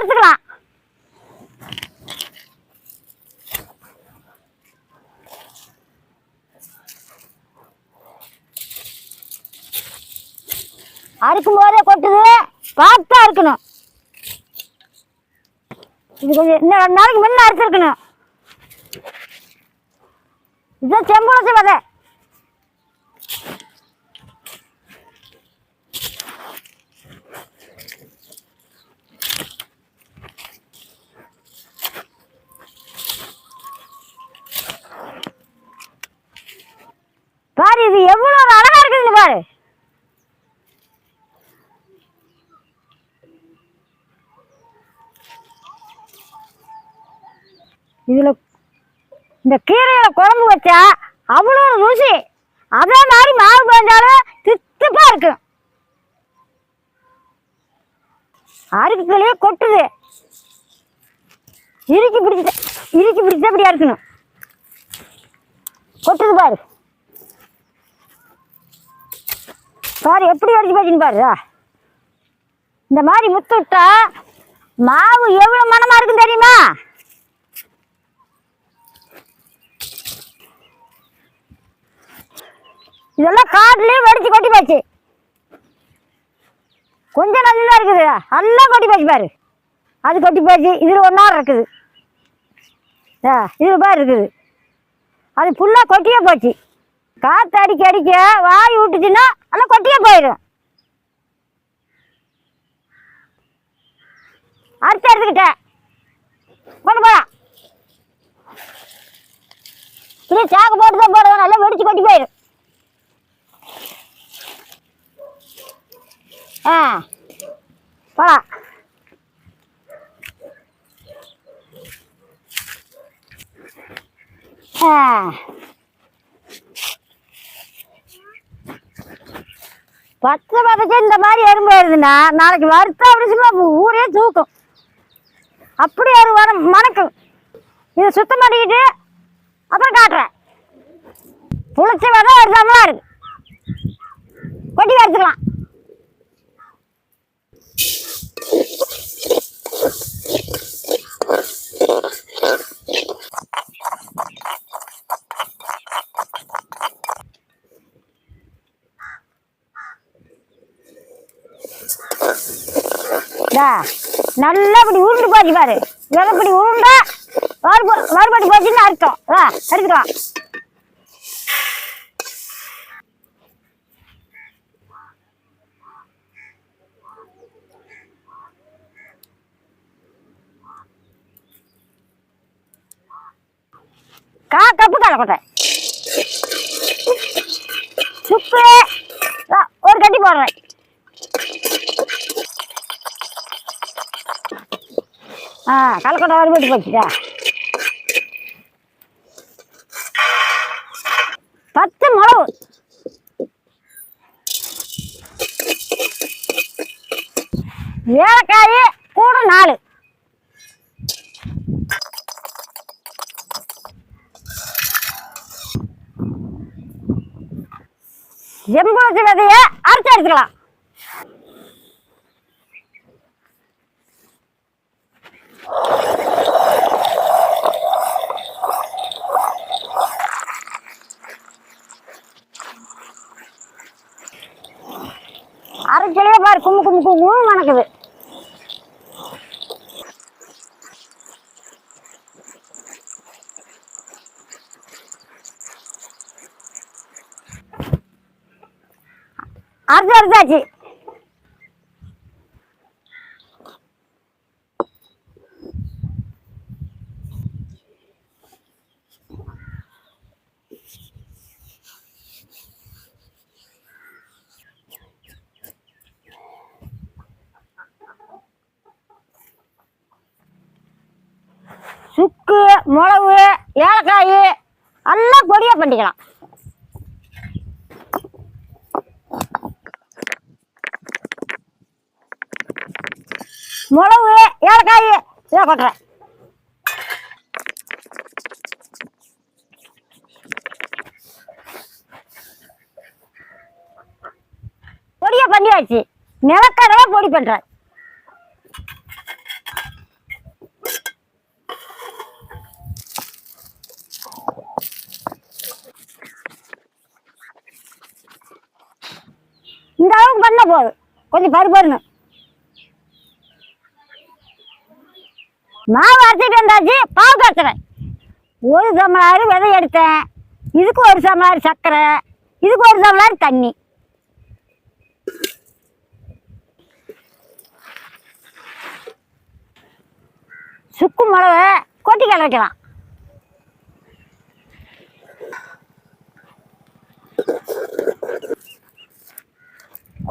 அறுத்துக்கலாம் அறுக்கும் போதே கொட்டுது. பார்த்தா அறுக்கணும் இது கொஞ்சம் இன்னும் ரெண்டு நாளைக்கு முன்ன அரைச்சிருக்கணும் இதுதான் செம்புளசி விதை பாரு இது எவ்வளவு அழகா இருக்குதுன்னு பாரு இதில் இந்த கீரையில் குழம்பு வச்சா அவ்வளோ ருசி. அதே மாதிரி மாவு பெஞ்சாலும் தித்துப்பாக இருக்கும் அருக்குகளே கொட்டுது. இறுக்கி பிடிச்ச இறுக்கி பிடிச்சபடியா இருக்கணும். கொட்டுது பாரு. பாரு எப்படி அடிச்சு போச்சுன்னு பாரு இந்த மாதிரி முத்து விட்டா மாவு எவ்வளோ மனமாக இருக்குன்னு தெரியுமா? இதெல்லாம் காட்டுலேயும் வெடிச்சு கொட்டி போச்சு. கொஞ்சம் நல்லா இருக்குது. எல்லாம் கொட்டி போச்சு பாரு. அது கொட்டி போச்சு. இதில் ஒன்றா இருக்குது. ஆ இது பாரு இருக்குது. அது ஃபுல்லாக கொட்டியே போச்சு. காற்று அடிக்க அடிக்க வாய் விட்டுச்சுன்னா எல்லாம் கொட்டியே போயிடும் அறுத்து எடுத்துக்கிட்டேன் கொண்டு போகலாம் இல்லை சாக்கு போட்டு தான் போடுவேன் நல்லா வெடிச்சு கொட்டி போயிடும் ஆ. போலாம் ஆ. பதச்சு இந்த மாதிரி எறும்பு வருதுன்னா நாளைக்கு வறுத்தா அப்படி சொல்லுவா ஊரே தூக்கும். அப்படி ஒரு வர மணக்கும் இதை சுத்தம் பண்ணிக்கிட்டு அப்புறம் காட்டுறேன். புளிச்ச வதம் ஒரு சம்பளம் இருக்கு. கொட்டி வறுத்துக்கலாம். நல்லா இப்படி உருண்டு போச்சு பாரு. விதை இப்படி உருண்டா வறுப போச்சுன்னு அர்த்தம். வா எடுத்துட்டு கா கப்பு கலக்கொட்டை சுப்பு. ஒரு கட்டி போடுறேன். ஆ கலக்கொட்டை வறுபட்டு போச்சுக்கா. பத்து மிளகு. ஏலக்காய் கூட நாலு. எம்பூசி விதைய அரைச்சு எடுத்துக்கலாம். அரைச்சலே பாரு கும்பு கும்பு கும்மு மணக்குது அரைச்சு அரைச்சாச்சு. சுக்கு மிளகு ஏலக்காய் எல்லாம் பொடியாக பண்ணிக்கலாம். மிளகு ஏலக்காய் இதை கொட்டுறேன். பொடியை பண்ணியாச்சு. நிலக்கடலை பொடி பண்ணுறேன் பண்ண போதும். கொஞ்சம் பருப்பருன்னு மாவு அரைச்சிட்டு வந்தாச்சு பாவு காய்ச்சுறேன் ஒரு சமலாறு விதை எடுத்தேன். இதுக்கு ஒரு சமலாறு சர்க்கரை. இதுக்கு ஒரு சமலாறு தண்ணி. சுக்கு மிளகு கொட்டி கலக்கலாம்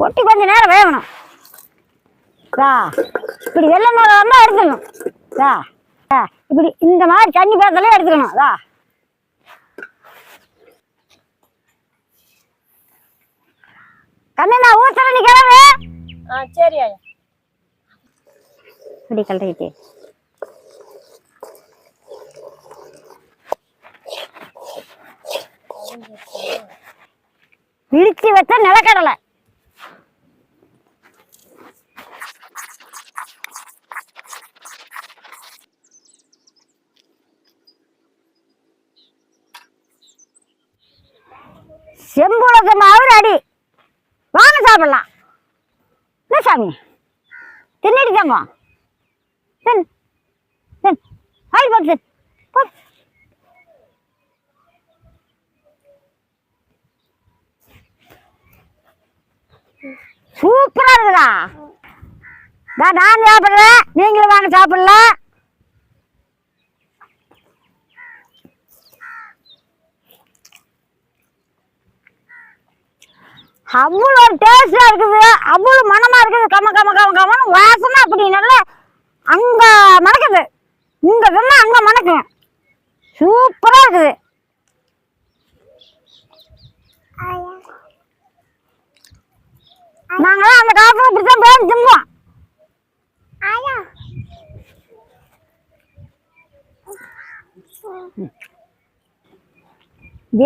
கொட்டி கொஞ்ச நேரம் வேகணும். வா இப்படி வெள்ளை மிளகா எடுத்துக்கணும் வா வா இப்படி இந்த மாதிரி தண்ணி பாத்திரம் எடுத்துக்கணும். வா கண்ணு நான் ஊத்துல நீ கிளம்பு. ஆ சரி ஐயா. இப்படி கலரிட்டு இடிச்சு வச்ச நிலக்கடலை. செம்புளத்து மாவு அடி. வாங்க சாப்பிடலாம். என்ன சாமி? தின்னுட்டு தம்பம் தின் தின். ஆயில் போட்டு தின். இருக்குதா? நான் சாப்பிட்றேன். நீங்களும் வாங்க சாப்பிடலாம். அவ்வளோ டேஸ்டாக இருக்குது. அவ்வளோ மனமாக இருக்குது. கம கம கம கமன்னு வாசனை அப்படி நல்லா அங்கே மணக்குது. இங்கே சொன்னால் அங்கே மணக்கும் சூப்பராக இருக்குது. நாங்களாம் அந்த காலத்தில் இப்படி தான் பேர் திம்போம்.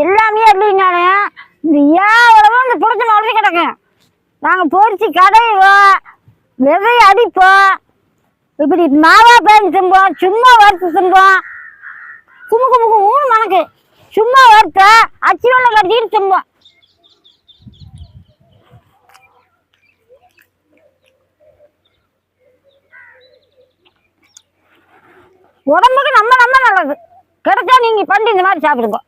எல்லாமே எப்படின்னாலும் இந்த ஏன் இந்த நாங்கள் பொறிச்சு கடைவோம். விதை அடிப்போம். இப்படி மாவா பேஞ்சு திம்போம் சும்மா வறுத்து திம்போம் கும்பு கும்பு கும்புன்னு மணக்கு. சும்மா வறுத்து அச்சி வெள்ளம் கட்டிட்டு திம்போம் உடம்புக்கு நம்ம நம்ம நல்லது. கிடைச்சா நீங்கள் பண்ணி இந்த மாதிரி சாப்பிடுங்க.